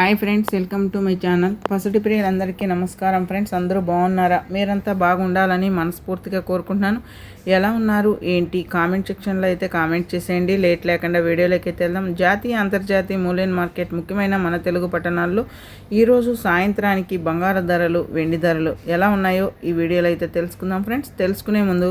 Hi friends welcome to my channel. పసిటి ప్రియులందరికీ నమస్కారం friends అందరూ బాగున్నారా? మీరంతా బాగుండాలని మనస్ఫూర్తిగా కోరుకుంటున్నాను. ఎలా ఉన్నారు? ఏంటి? కామెంట్ సెక్షన్లో అయితే కామెంట్ చేసేయండి. లేట్ లేకుండా వీడియోలోకి అయితే వెళ్దాం. జాతీయ అంతర్జాతీయ మూలైన మార్కెట్ ముఖ్యమైన మన తెలుగు పట్టణాల్లో ఈరోజు సాయంత్రానికి బంగారు ధరలు వెండి ధరలు ఎలా ఉన్నాయో ఈ వీడియోలో అయితే తెలుసుకుందాం ఫ్రెండ్స్. తెలుసుకునే ముందు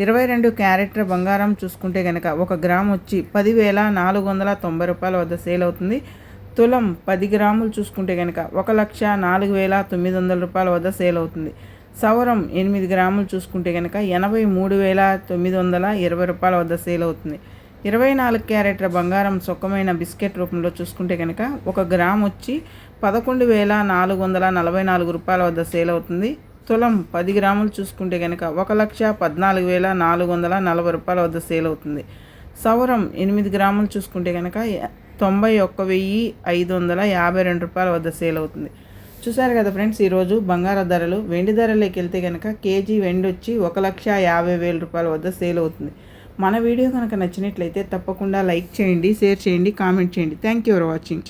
ఇరవై రెండు క్యారెట్ల బంగారం చూసుకుంటే కనుక ఒక గ్రామ్ వచ్చి పదివేల నాలుగు వందల తొంభై రూపాయల వద్ద సేల్ అవుతుంది. తులం పది గ్రాములు చూసుకుంటే కనుక ఒక లక్ష నాలుగు వేల తొమ్మిది వందల రూపాయల వద్ద సేల్ అవుతుంది. సవరం ఎనిమిది గ్రాములు చూసుకుంటే కనుక ఎనభై మూడు వేల తొమ్మిది వందల ఇరవై రూపాయల వద్ద సేల్ అవుతుంది. ఇరవై నాలుగు క్యారెట్ల బంగారం సుఖమైన బిస్కెట్ రూపంలో చూసుకుంటే కనుక ఒక గ్రామ్ వచ్చి పదకొండు వేల నాలుగు వందల నలభై నాలుగు రూపాయల వద్ద సేల్ అవుతుంది. తులం పది గ్రాములు చూసుకుంటే కనుక ఒక లక్ష పద్నాలుగు వేల నాలుగు వందల నలభై రూపాయల వద్ద సేల్ అవుతుంది. సౌరం ఎనిమిది గ్రాములు చూసుకుంటే కనుక తొంభై ఒక్క వెయ్యి ఐదు వందల యాభై రెండు రూపాయల వద్ద సేల్ అవుతుంది. చూసారు కదా ఫ్రెండ్స్ ఈరోజు బంగార ధరలు వెండి ధరలోకి వెళ్తే కనుక కేజీ వెండి వచ్చి ఒక లక్ష యాభై వేల రూపాయల వద్ద సేల్ అవుతుంది. మన వీడియో కనుక నచ్చినట్లయితే తప్పకుండా లైక్ చేయండి షేర్ చేయండి కామెంట్ చేయండి. Thank you for watching